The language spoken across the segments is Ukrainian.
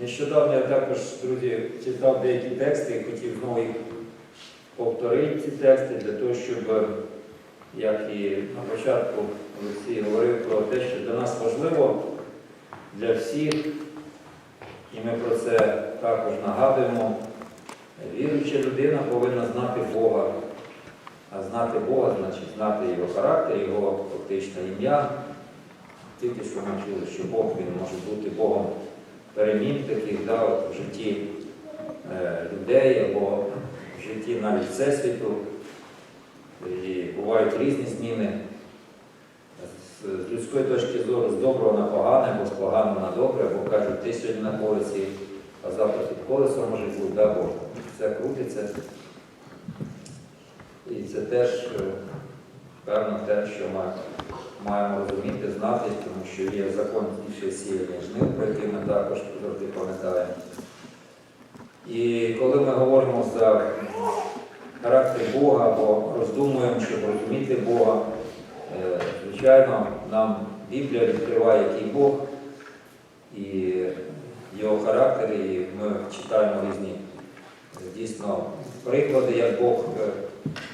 Нещодавно я також, друзі, читав деякі тексти і хотів знову їх повторити ці тексти для того, щоб, як і на початку Олексій говорив про те, що для нас важливо для всіх, і ми про це також нагадуємо. Віруюча людина повинна знати Бога. А знати Бога значить знати його характер, його фактично ім'я. Тільки що ми чули, що Бог він може бути Богом перемін таких да, от, в житті е, людей або в житті навіть Всесвіту. І бувають різні зміни. З, з людської точки зору, з доброго на погане, або з поганого на добре, бо кажуть, ти сьогодні на колесі, а завтра під колесом може бути, да, бо все крутиться. І це теж, е, певно, те, що ми маємо розуміти, знати, тому що є закон більше сіяння жнив, про який ми також завжди пам'ятаємо. І коли ми говоримо за характер Бога або роздумуємо, щоб розуміти Бога, е, звичайно, нам Біблія відкриває, який Бог і його характер, і ми читаємо різні е, дійсно приклади, як Бог е,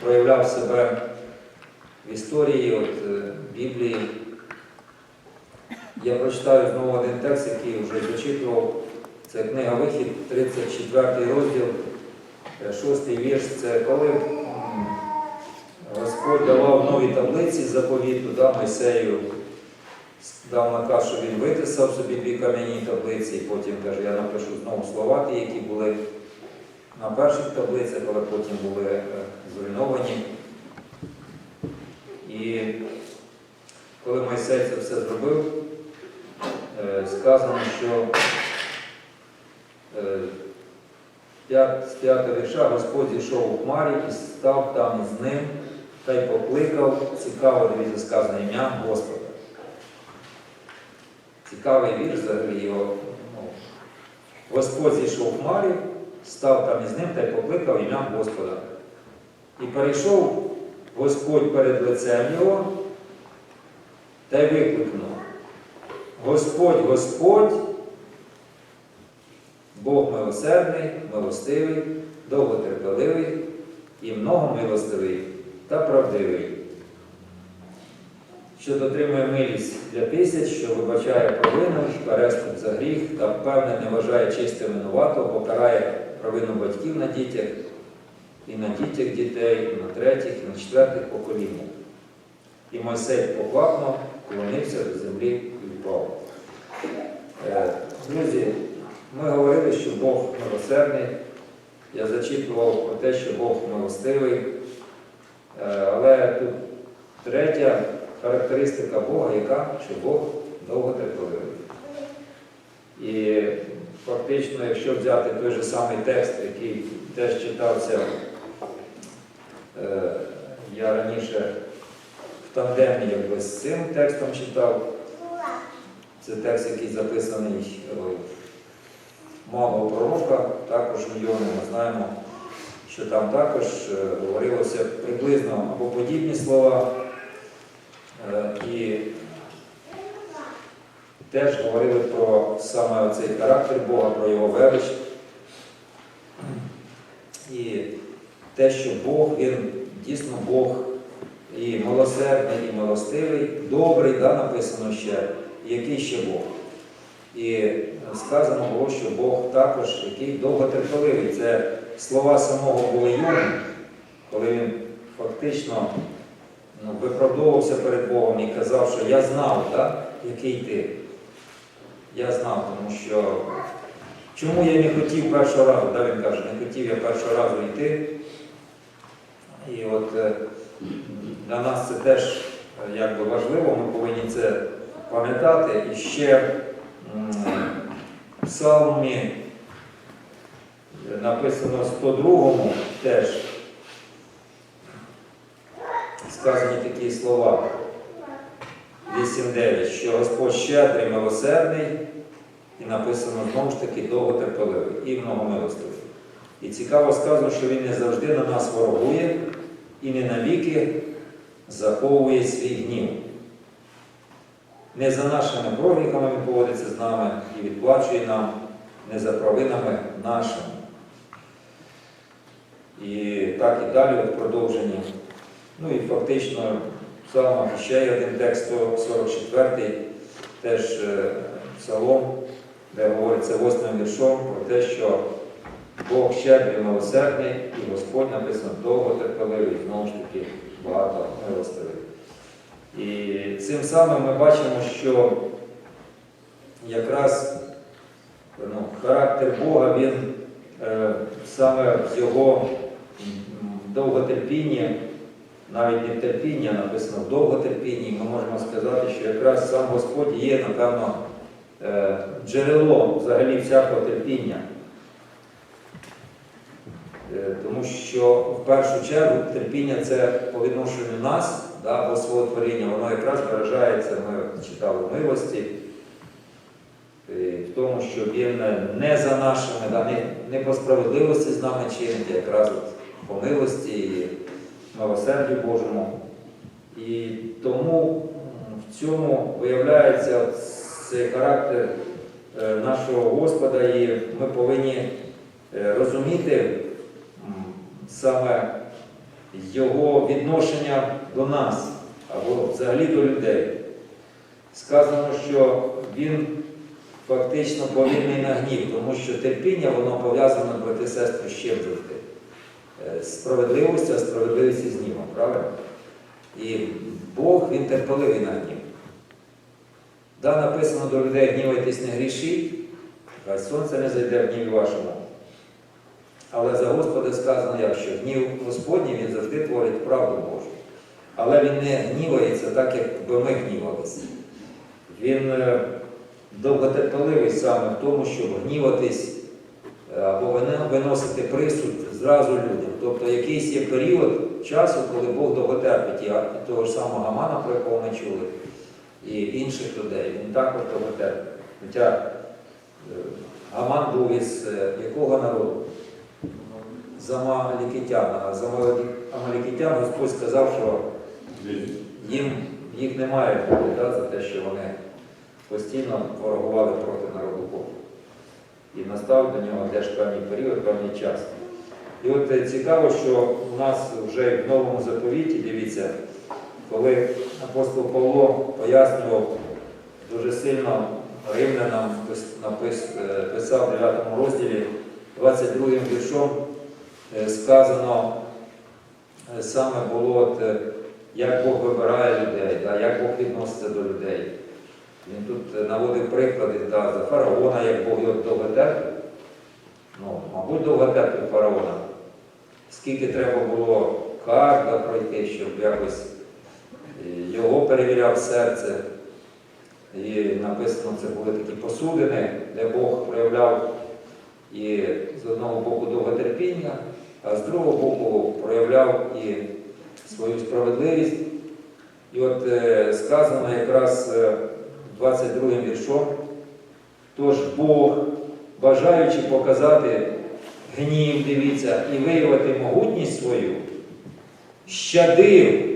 проявляв себе в історії от, е, Біблії. Я прочитаю знову один текст, який вже зачитував. Це книга Вихід, 34 розділ, 6 вірш. Це коли Господь давав нові таблиці заповіту, да, Мойсею дав наказ, що він витисав собі дві кам'яні таблиці, і потім каже, я напишу знову слова ті, які були на перших таблицях, але потім були е, зруйновані. І коли Мойсей це все зробив, е, сказано, що е, з п'ятого вірша Господь зійшов у хмарі і став там із ним та й покликав, цікаво, дивіться, сказано ім'я Господа. Цікавий вірш взагалі його. Ну, Господь зійшов у хмарі, став там із ним та й покликав ім'я Господа. І перейшов Господь перед лицем його та й викликнув. Господь, Господь, Бог милосердний, милостивий, довготерпеливий і многомилостивий та правдивий, що дотримує милість для тисяч, що вибачає провину, переступ за гріх та певне не вважає чистим винуватого, бо карає провину батьків на дітях і на дітях дітей, і на третіх, і на четвертих поколіннях. І Мойсей поквапно клонився до землі і впав. Е, Друзі, ми говорили, що Бог милосердний. Я зачитував про те, що Бог милостивий. Е, Але тут третя характеристика Бога, яка що Бог довготерпеливий. І фактично, якщо взяти той же самий текст, який теж читався, я раніше в тандемі якби, з цим текстом читав. Це текст, який записаний е, малого пророка, також у Йони. Ми знаємо, що там також е, говорилося приблизно або подібні слова. Е, І теж говорили про саме цей характер Бога, про його велич. І те, що Бог, Він дійсно Бог і милосердний, і милостивий, добрий, да, написано ще, який ще Бог. І сказано було, що Бог також, який довготерпеливий. Це слова самого Булеюну, коли він фактично ну, виправдовувався перед Богом і казав, що я знав, да, який ти. Я знав, тому що чому я не хотів першого разу, да, він каже, не хотів я першого разу йти. І от е, для нас це теж е, якби важливо, ми повинні це пам'ятати. І ще в псалмі е, написано 102-му теж сказані такі слова 8.9, що Господь щедрий, милосердний, і написано знову ж таки довготерпеливий і многомилостивий. І цікаво сказано, що він не завжди на нас ворогує і не навіки заховує свій гнів. Не за нашими прогріхами він поводиться з нами і відплачує нам, не за провинами нашими. І так і далі в продовженні. Ну і фактично саме ще один текст 144, теж е, псалом, де говориться восьмим віршом про те, що Бог щедрий милосердний, і Господь написано довго терпеливий, знову ж таки багато милостивий. І цим самим ми бачимо, що якраз ну, характер Бога, він е, саме в його м, довготерпінні, навіть не в терпінні, а написано в довготерпінні, ми можемо сказати, що якраз сам Господь є, напевно, е, джерелом взагалі всякого терпіння. Е, Тому що в першу чергу терпіння це по відношенню нас, да, бо свого творіння, воно якраз виражається, ми читали милості, е, в тому, що він не за нашими, да, не, не по справедливості з нами чинить, а якраз от по милості і милосерді Божому. І тому в цьому виявляється цей характер е, нашого Господа, і ми повинні розуміти саме його відношення до нас або взагалі до людей. Сказано, що він фактично повільний на гнів, тому що терпіння воно пов'язане, брати і сестри, з чим завжди. Е, з Справедливістю, а справедливість із гнівом, правильно? І Бог він терпеливий на гнів. Да, написано до людей, гнівайтесь, не грішіть, хай сонце не зайде в гніві вашому. Але за Господа сказано, як що гнів Господній він завжди творить правду Божу. Але він не гнівається так, як би ми гнівалися. Він е, довготерпеливий саме в тому, щоб гніватись е, або виносити присуд зразу людям. Тобто якийсь є період часу, коли Бог довготерпить, і того ж самого Гамана, про якого ми чули, і інших людей. Він також довготерпить. Хоча е, Гаман був із якого народу? З Амалікитян. А з Амалі- Амалікитян Господь сказав, що їм їх немає да, за те, що вони постійно ворогували проти народу Бога. І настав до нього теж певний період, певний час. І от е, цікаво, що у нас вже в новому заповіті, дивіться, коли апостол Павло пояснював дуже сильно римлянам, е, писав в 9 розділі 22 віршом, сказано е, саме було, е, як Бог вибирає людей, як Бог відноситься до людей. Він тут е, наводив приклади да, за фараона, як Бог його довготерпів. Ну, мабуть, довготерпів фараона. Скільки треба було кар да, пройти, щоб якось е, його перевіряв серце. І написано, це були такі посудини, де Бог проявляв і з одного боку довготерпіння, а з другого боку проявляв і свою справедливість. І от е, сказано якраз е, 22 віршом, тож Бог, бажаючи показати гнів, дивіться, і виявити могутність свою, щадив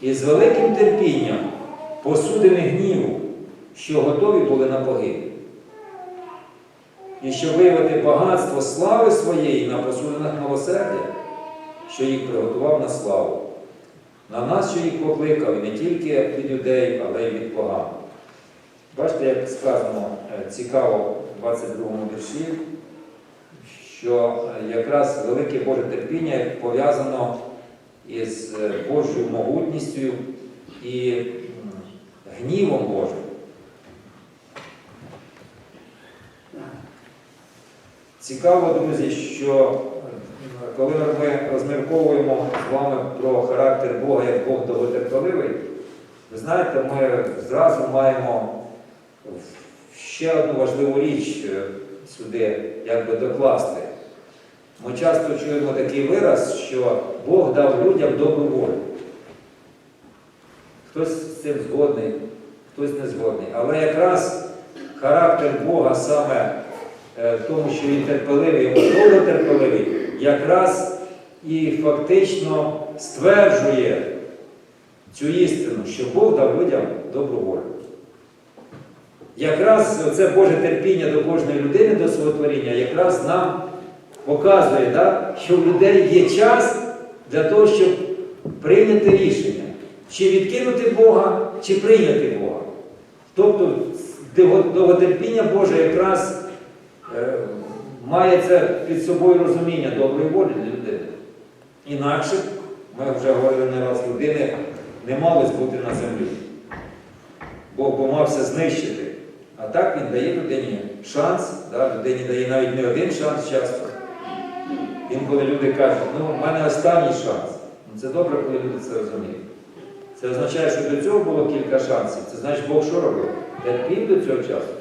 і з великим терпінням посудини гніву, що готові були на погибель. І щоб виявити багатство слави своєї на посудинах милосердя, що їх приготував на славу. На нас, що їх покликав, і не тільки від людей, але й від поган. Бачите, як сказано е, цікаво в 22 вірші, що е, якраз велике Боже терпіння пов'язано із е, Божою могутністю і гнівом Божим. Цікаво, друзі, що е, коли ми розмірковуємо з вами про характер Бога як Бог довготерпеливий, ви знаєте, ми зразу маємо ще одну важливу річ е, сюди якби докласти. Ми часто чуємо такий вираз, що Бог дав людям добру волю. Хтось з цим згодний, хтось не згодний. Але якраз характер Бога саме тому, що він терпеливий, йому довго терпеливий, якраз і фактично стверджує цю істину, що Бог дав людям добру волю. якраз це Боже терпіння до кожної людини, до свого творіння, якраз нам показує, да, що у людей є час для того, щоб прийняти рішення, чи відкинути Бога, чи прийняти Бога. Тобто довготерпіння Боже якраз е, має це під собою розуміння доброї волі для людини. Інакше, ми вже говорили не раз, людини не мали бути на землі. Бог помався знищити. А так він дає людині шанс, да, людині дає навіть не один шанс часто. Інколи люди кажуть, ну в мене останній шанс. Ну, Це добре, коли люди це розуміють. Це означає, що до цього було кілька шансів. Це значить Бог що робив? Терпів до цього часу.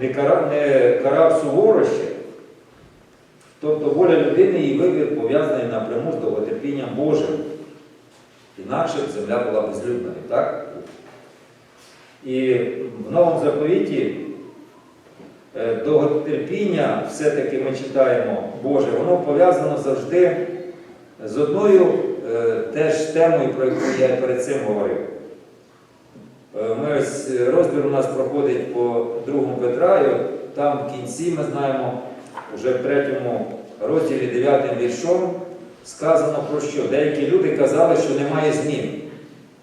Не карав, не карав суворо. Тобто воля людини і вибір пов'язаний напряму з довготерпінням Божим. Інакше земля була безлюдною, так? І в новому заповіті е, довготерпіння, все-таки ми читаємо Боже, воно пов'язано завжди з одною е, теж темою, про яку я перед цим говорив. Е, Ми ось е, розбір у нас проходить по другому Петра, і от там в кінці ми знаємо, вже в третьому розділі 9 віршом сказано про що. Деякі люди казали, що немає змін,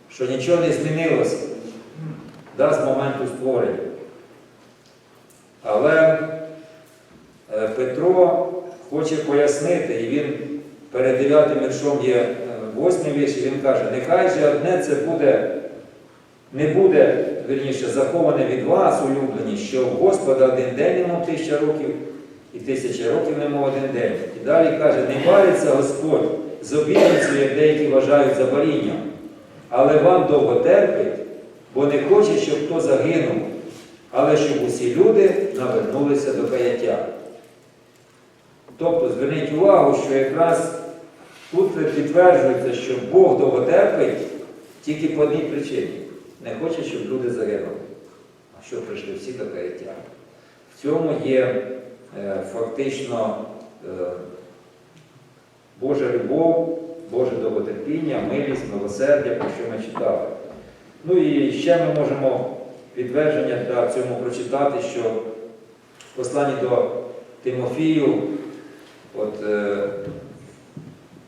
що нічого не змінилося да, з моменту створення. Але е, Петро хоче пояснити, і він перед 9 віршом є е, восьмий вірш, і він каже, нехай же одне це буде, не буде, вірніше, заховане від вас, улюблені, що Господа один день немов тисяча років, і тисяча років немов один день. І далі каже, не вариться Господь з обідницею, як деякі вважають за барінням, але вам довго терпить, бо не хоче, щоб хто загинув, але щоб усі люди навернулися до каяття. Тобто зверніть увагу, що якраз тут підтверджується, що Бог довго терпить тільки по одній причині. Не хоче, щоб люди загинули, а щоб прийшли всі до каяття. В цьому є е, фактично е, Божа любов, Боже довготерпіння, милість, милосердя, про що ми читали. Ну і ще ми можемо підтвердження да, цьому прочитати, що в посланні до Тимофію, от е,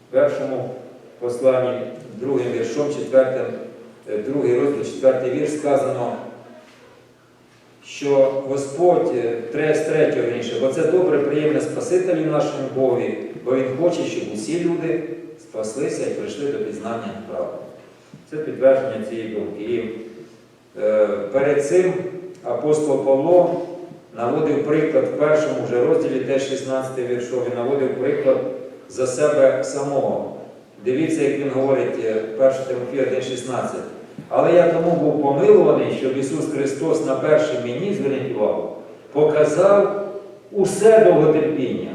першому посланні, другим віршом, четвертим, другий розділ, четвертий вірш сказано, що Господь, е, з третього вірніше, бо це добре, приємне Спасителю нашому Богові, бо Він хоче, щоб усі люди спаслися і прийшли до пізнання правди. Це підтвердження цієї думки. І е, перед цим апостол Павло наводив приклад в першому вже розділі, теж 16 віршов, він наводив приклад за себе самого. Дивіться, як він говорить е, 1 Тимофія 1,16. Але я тому був помилуваний, щоб Ісус Христос на першій мені, зверніть увагу, показав усе довготерпіння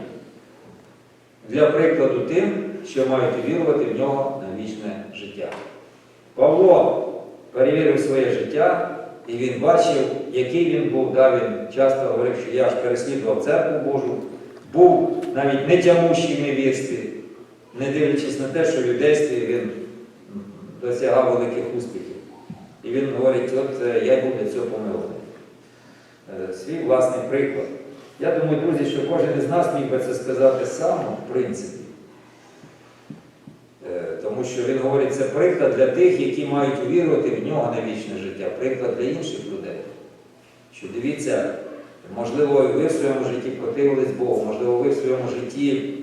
для прикладу тим, що мають вірувати в нього на вічне життя. Павло перевірив своє життя, і він бачив, який він був. Да, він часто говорив, що я ж переслідував церкву Божу, був навіть не тямущий в невірстві, не дивлячись на те, що в юдействі він досягав великих успіхів. І він говорить, от е, я був для цього помилений. Е, Свій власний приклад. Я думаю, друзі, що кожен із нас міг би це сказати сам, в принципі. Е, Тому що він говорить, це приклад для тих, які мають увірувати в нього на вічне життя, приклад для інших людей. Що дивіться, можливо, ви в своєму житті противились Богу, можливо, ви в своєму житті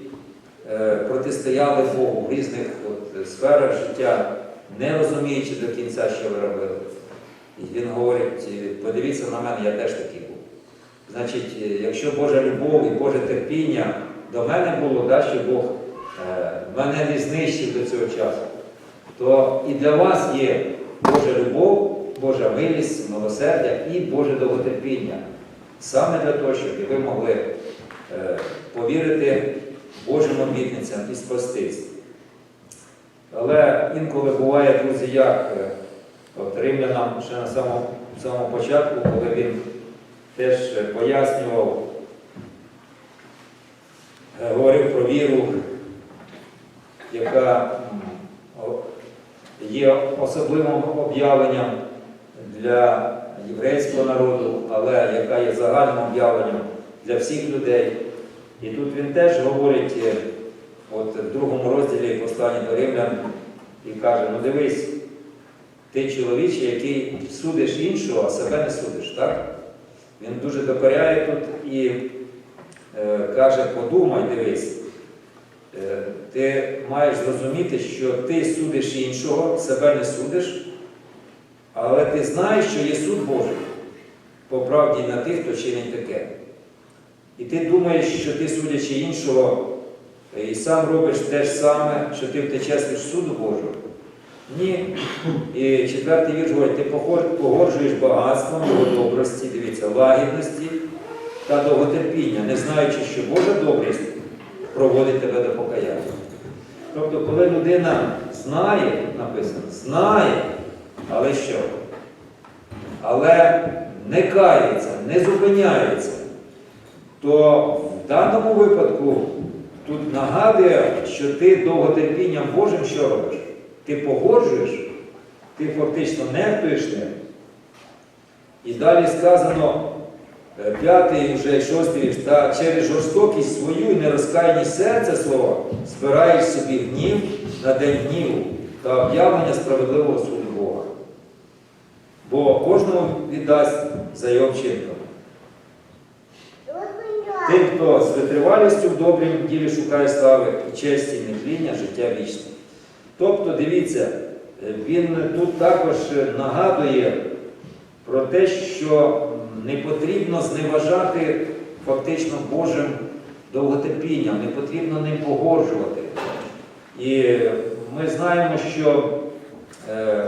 протистояли Богу в різних от, сферах життя, не розуміючи до кінця, що ви робили. І він говорить, е, подивіться на мене, я теж такий був. Значить, е, якщо Божа любов і Боже терпіння до мене було, да, що Бог е, мене не знищив до цього часу, то і для вас є Божа любов, Божа милість, милосердя і Боже довготерпіння. Саме для того, щоб ви могли повірити Божим обітницям і спастись. Але інколи буває, друзі, як е, от римлянам ще на самому, самому початку, коли він теж е, пояснював, е, говорив про віру, яка є особливим об'явленням для єврейського народу, але яка є загальним об'явленням для всіх людей. І тут він теж говорить, от в другому розділі послання до римлян, і каже: ну дивись, ти чоловіче, який судиш іншого, а себе не судиш, так? Він дуже докоряє тут і е, каже, подумай, дивись. Е, Ти маєш зрозуміти, що ти судиш іншого, себе не судиш, але ти знаєш, що є суд Божий по правді на тих, хто чинить таке. І ти думаєш, що ти судячи іншого, і сам робиш те ж саме, що ти втечеш від суду Божого. Ні. І четвертий вірш говорить, ти погоржуєш багатством його добрості, дивіться, лагідності та довготерпіння, не знаючи, що Божа добрість проводить тебе до покаяння. Тобто, коли людина знає, написано, знає, але що? Але не кається, не зупиняється, то в даному випадку тут нагадує, що ти довготерпінням Божим що робиш? Ти погоджуєш, ти фактично нехтуєш ним. І далі сказано, е, п'ятий, вже шостий вірш, та через жорстокість свою і нерозкаяність серця свого збираєш собі гнів на день гніву та об'явлення справедливого суду Бога. Бо кожному віддасть за його вчинком. Тим, хто з витривалістю в добрім ділі шукає слави і честі, і нетління, життя вічне. Тобто, дивіться, е, він тут також нагадує про те, що не потрібно зневажати фактично Божим довготерпінням, не потрібно ним погоджувати. І ми знаємо, що е,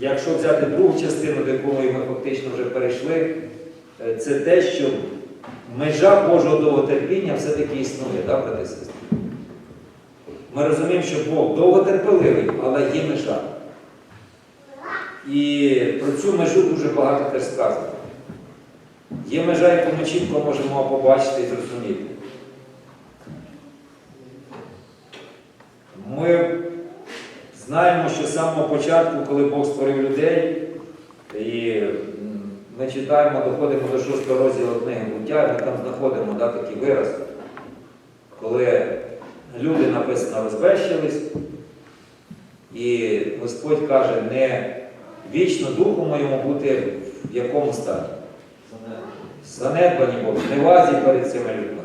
якщо взяти другу частину, до якої ми фактично вже перейшли, е, це те, що межа Божого довготерпіння все-таки існує, так, брати і сестри? Ми розуміємо, що Бог довготерпеливий, але є межа. І про цю межу дуже багато теж сказано. Є межа, яку ми чітко можемо побачити і зрозуміти. Ми знаємо, що з самого початку, коли Бог створив людей, і ми читаємо, доходимо до 6 розділу книги буття, і ми там знаходимо да, такий вираз, коли люди написано розбещились, і Господь каже, не вічно духу моєму бути в якому стані? Занедбані Бог, в невазі перед цими людьми.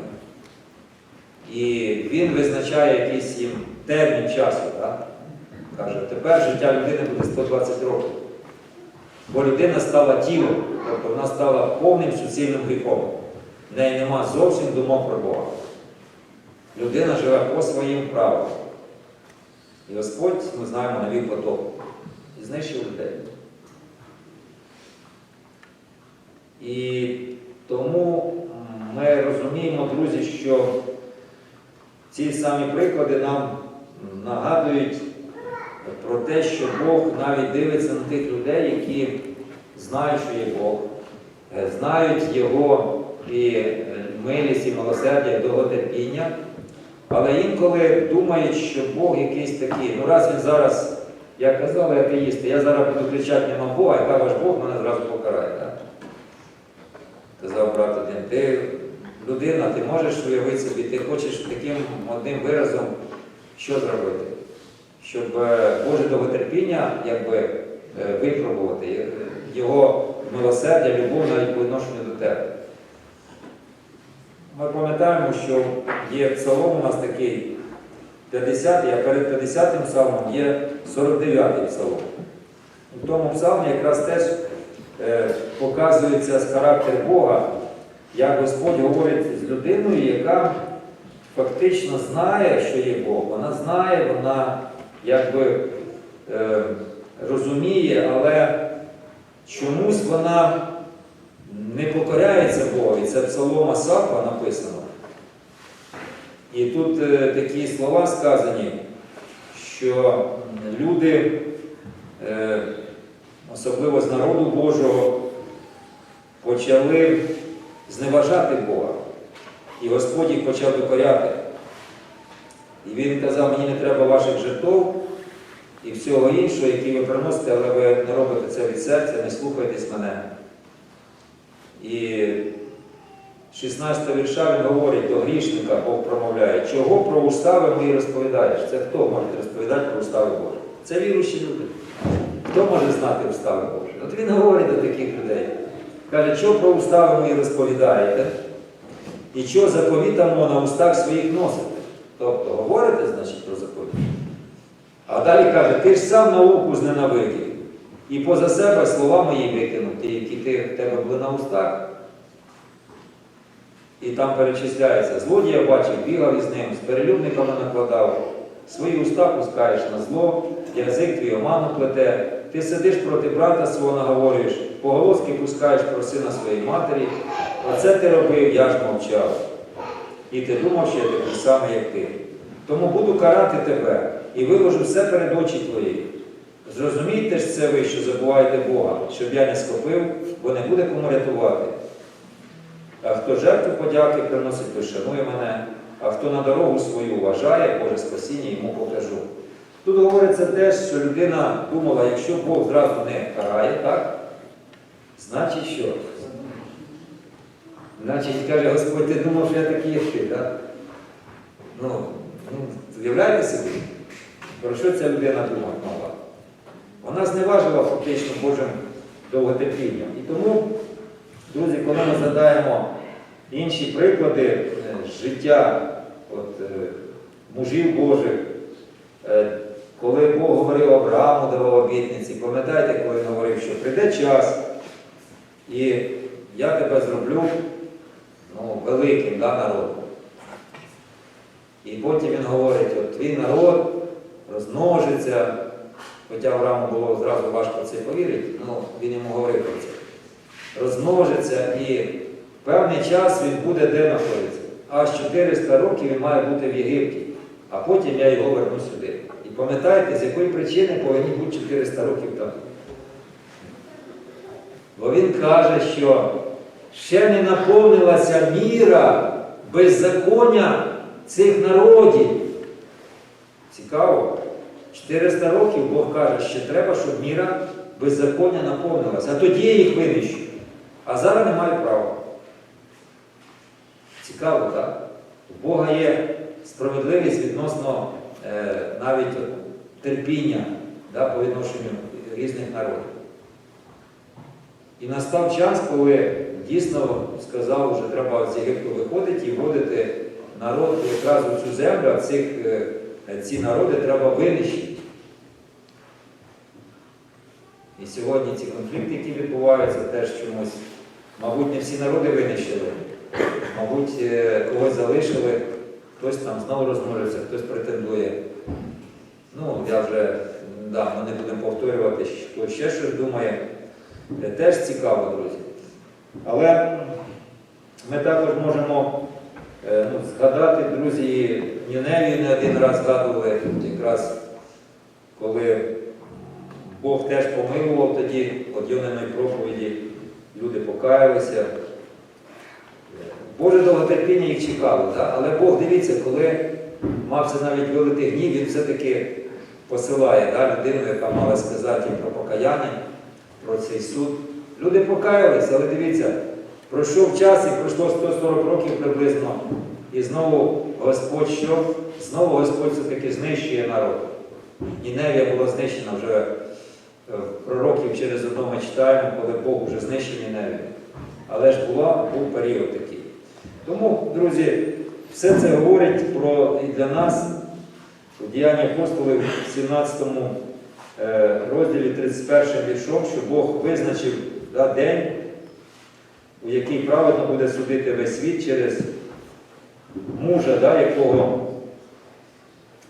І він визначає якийсь їм термін часу. Так? Каже, тепер життя людини буде 120 років. Бо людина стала тілом, тобто вона стала повним суцільним гріхом. В неї нема зовсім думок про Бога. Людина живе по своїм правилам. І Господь, ми знаємо, навів потоп і знищив людей. І тому ми розуміємо, друзі, що ці самі приклади нам нагадують про те, що Бог навіть дивиться на тих людей, які знають, що є Бог, е, знають Його і е, милість, і милосердя, і довготерпіння, але інколи думають, що Бог якийсь такий. Ну раз він зараз, як казали атеїсти, я зараз буду кричати нема Бога, яка ваш Бог мене зразу покарає. Так? Казав брат один, ти людина, ти можеш уявити собі, ти хочеш таким одним виразом що зробити? Щоб е, Боже довготерпіння якби, випробувати, е, Його милосердя, любов навіть по відношенню до тебе. Ми пам'ятаємо, що є псалом у нас такий 50, а перед 50 м псалмом є 49-й псалом. У тому псалмі якраз теж е, показується характер Бога, як Господь говорить з людиною, яка фактично знає, що є Бог. Вона знає, вона якби е, розуміє, але чомусь вона не покоряється Богові. Це псалом Асафа написано. І тут е, такі слова сказані, що люди, е, особливо з народу Божого, почали зневажати Бога. І Господь їх почав докоряти. І він казав, мені не треба ваших жертв і всього іншого, які ви приносите, але ви не робите це від серця, не слухайтесь мене. І 16 вірша він говорить до грішника, Бог промовляє, чого про устави мої розповідаєш? Це хто може розповідати про устави Божі? Це віруючі люди. Хто може знати устави Божі? От він говорить до таких людей. Каже, що про устави мої розповідаєте? І що заповітамо на устах своїх носите? Тобто говорите, значить, про заповіт. А далі каже, ти ж сам науку зненавидів. І поза себе слова мої викинув, ті, які ти, в тебе були на устах. І там перечисляється, злодія бачив, бігав із ним, з перелюбниками накладав, свої уста пускаєш на зло, язик твій оману плете, ти сидиш проти брата свого наговорюєш, поголоски пускаєш про сина своєї матері, оце ти робив, я ж мовчав. І ти думав, що я такий самий, як ти. Тому буду карати тебе і виложу все перед очі твої. Зрозумійте ж це ви, що забуваєте Бога, щоб я не схопив, бо не буде кому рятувати. А хто жертву подяки приносить, той шанує мене, а хто на дорогу свою вважає, Боже спасіння йому покажу. Тут говориться те, що людина думала, якщо Бог зразу не карає, так? Значить що? Значить, каже Господь, ти думав, що я такий, як ти, так? Ну, ну, уявляєте собі, про що ця людина думати могла? Вона зневажила фактично Божим довготерпінням. І тому, друзі, коли ми згадаємо інші приклади е, життя от, е, мужів Божих, е, коли Бог говорив Аврааму, давав обітниці, пам'ятаєте, коли він говорив, що прийде час, і я тебе зроблю ну, великим да, народом. І потім він говорить, от твій народ розмножиться, хоча Аврааму було зразу важко це повірити, ну він йому говорив про це. Розмножиться і певний час він буде де знаходиться. Аж 400 років він має бути в Єгипті, а потім я його верну сюди. І пам'ятаєте, з якої причини повинні бути 400 років там. Бо він каже, що ще не наповнилася міра беззаконня цих народів. Цікаво. 400 років Бог каже, що треба, щоб міра беззаконня наповнилася. А тоді я їх винищу. А зараз не маю права. Цікаво, так? У Бога є справедливість відносно е, навіть терпіння да, по відношенню різних народів. І настав час, коли дійсно сказав, що треба з Єгипту виходити і вводити народ якраз у цю землю, а цих, е, ці народи треба винищити. І сьогодні ці конфлікти, які відбуваються, теж чомусь, мабуть, не всі народи винищили, мабуть, е, когось залишили, хтось там знову розмножився, хтось претендує. Ну, я вже да, ми не будемо повторювати, хто ще щось думає. Е, Теж цікаво, друзі. Але ми також можемо ну, згадати, друзі, Ніневію не один раз згадували, якраз коли Бог теж помилував тоді от Йониної проповіді, люди покаялися. Боже довготерпіння їх чекало, так? але Бог, дивіться, коли мав це навіть великий гнів, він все-таки посилає да, людину, яка мала сказати про покаяння, про цей суд. Люди покаялися, але дивіться, пройшов час і пройшло 140 років приблизно. І знову Господь що? Знову Господь все-таки знищує народ. Ніневія була знищена вже е, пророків через одного читаємо, коли Бог вже знищив Ніневію. Але ж була, був період такий. Тому, друзі, все це говорить про і для нас у діянні апостолів в 17 е, розділі 31 віршом, що Бог визначив да, день, який праведно буде судити весь світ через мужа, да, якого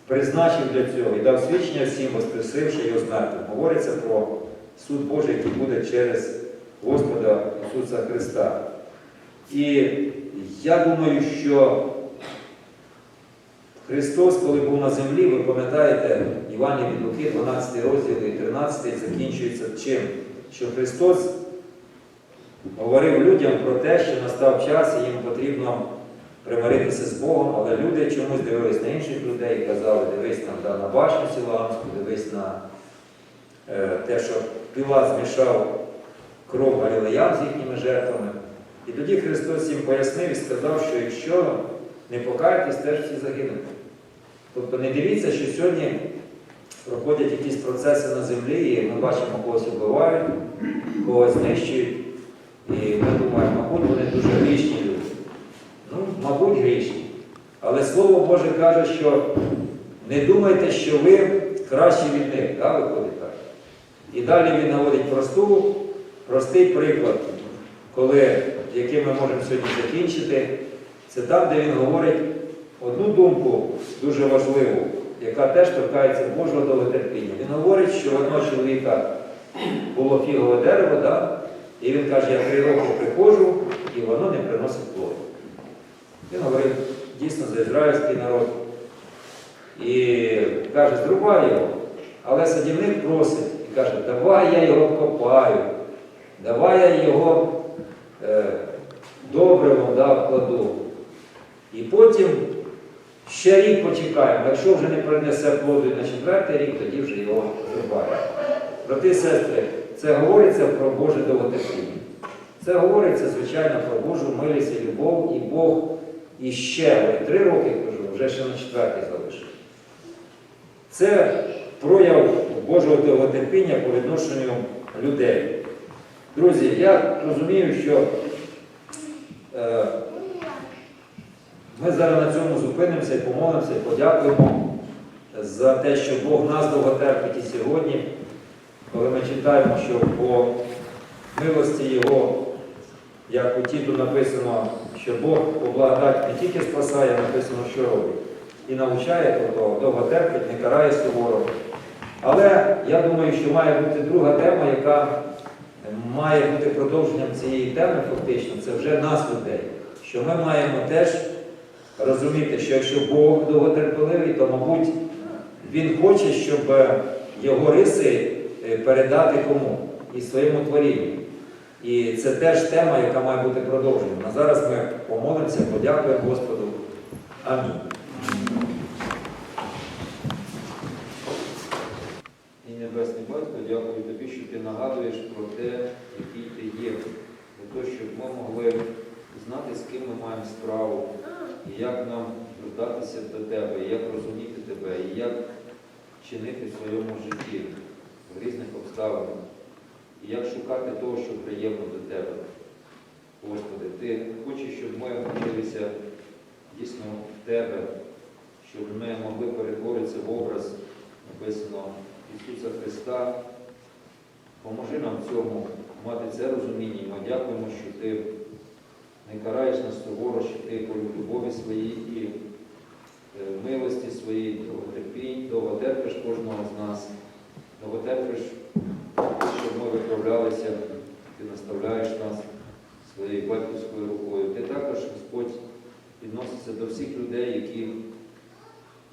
призначив для цього і дав свідчення всім, воскресивши його смертю. Говориться про суд Божий, який буде через Господа Ісуса Христа. І я думаю, що Христос, коли був на землі, ви пам'ятаєте, Івані від Луки, 12 розділ і 13 закінчується чим? Що Христос говорив людям про те, що настав час і їм потрібно примиритися з Богом, але люди чомусь дивились на інших людей і казали, дивись там на башню Сіланську, дивись на е, те, що Пілат змішав кров галілеян з їхніми жертвами. І тоді Христос їм пояснив і сказав, що якщо не покаєтесь, теж всі загинуть. Тобто не дивіться, що сьогодні проходять якісь процеси на землі, і ми бачимо, когось вбивають, когось знищують. І ми думаємо, мабуть, вони дуже грішні люди. Ну, мабуть, грішні. Але Слово Боже каже, що не думайте, що ви кращі від них, да, виходить так. І далі він наводить просту, простий приклад, коли, яким ми можемо сьогодні закінчити. Це там, де він говорить одну думку дуже важливу, яка теж торкається Божого довготерпіння. Він говорить, що одного чоловіка було фігове дерево, да? І він каже, я три роки приходжу, і воно не приносить плоду. Він говорить дійсно за ізраїльський народ. І каже, зрубай його. Але садівник просить і каже, давай я його копаю, давай я його е, добривом да, вкладу. І потім ще рік почекаємо. Якщо вже не принесе плоду на четвертий рік, тоді вже його зрубаємо. Брати сестри, це говориться про Боже довготерпіння. Це говориться, звичайно, про Божу милість і любов, і Бог іще три роки кажу, вже ще на четвертий залишив. Це прояв Божого довготерпіння по відношенню людей. Друзі, я розумію, що е, ми зараз на цьому зупинимося і помолимося, і подякуємо за те, що Бог нас довго терпить і сьогодні, коли ми читаємо, що по милості Його, як у Тіту написано, що Бог по благодать не тільки спасає, написано, що робить, і навчає, тобто довго терпить, не карає суворо. Але я думаю, що має бути друга тема, яка має бути продовженням цієї теми, фактично, це вже нас, людей. Що ми маємо теж розуміти, що якщо Бог довготерпеливий, то, мабуть, Він хоче, щоб його риси передати кому? І своєму творінню. І це теж тема, яка має бути продовжена. А зараз ми помолимося, подякуємо Господу. Амінь. І Небесний Батько, дякую тобі, що ти нагадуєш про те, який ти є, для того, щоб ми могли знати, з ким ми маємо справу, і як нам звертатися до тебе, і як розуміти тебе, і як чинити в своєму житті в різних обставинах, і як шукати того, що приємно до тебе. Господи, ти хочеш, щоб ми вчилися дійсно в тебе, щоб ми могли перетворитися в образ, написано Ісуса Христа. Поможи нам в цьому мати це розуміння. Ми дякуємо, що ти не караєш нас суворо, що ти по любові своїй і е, милості своїй довготерпінь, довготерпиш кожного з нас, довготерпиш, щоб ми виправлялися, ти наставляєш нас своєю батьківською рукою. Ти також, Господь, відноситься до всіх людей, які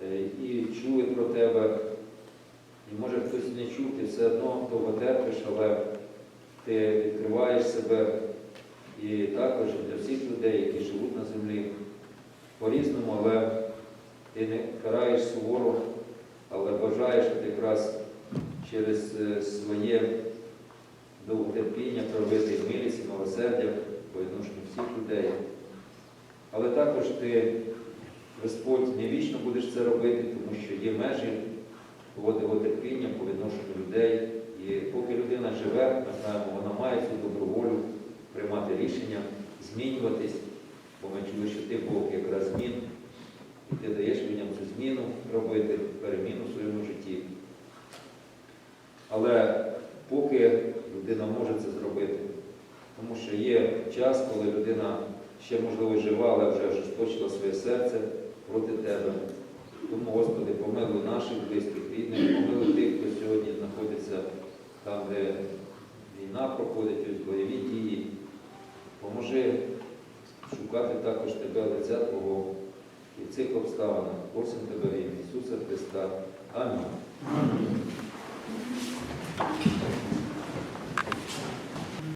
е, і чули про тебе. І може хтось не чув, ти все одно довго терпиш, але ти відкриваєш себе і також для всіх людей, які живуть на землі по-різному, але ти не караєш суворо, але бажаєш от якраз через е, своє довготерпіння проявити милість і милосердя по відношенню всіх людей. Але також ти, Господь, не вічно будеш це робити, тому що є межі твого терпіння по відношенню людей. І поки людина живе, ми знаємо, вона має цю добру волю приймати рішення, змінюватись, бо ми чули, що ти Бог якраз змін, і ти даєш людям цю зміну робити, переміну в своєму житті. Але поки людина може це зробити, тому що є час, коли людина ще, можливо, жива, але вже ожесточила своє серце проти тебе. Тому, Господи, помилуй наших близьких, рідних, помилуй тих, хто сьогодні знаходиться там, де війна проходить, ось бойові дії. Поможи шукати також Тебе лиця Твого і в цих обставинах. Просимо Тебе в Ісуса Христа. Амінь. 聞いてる?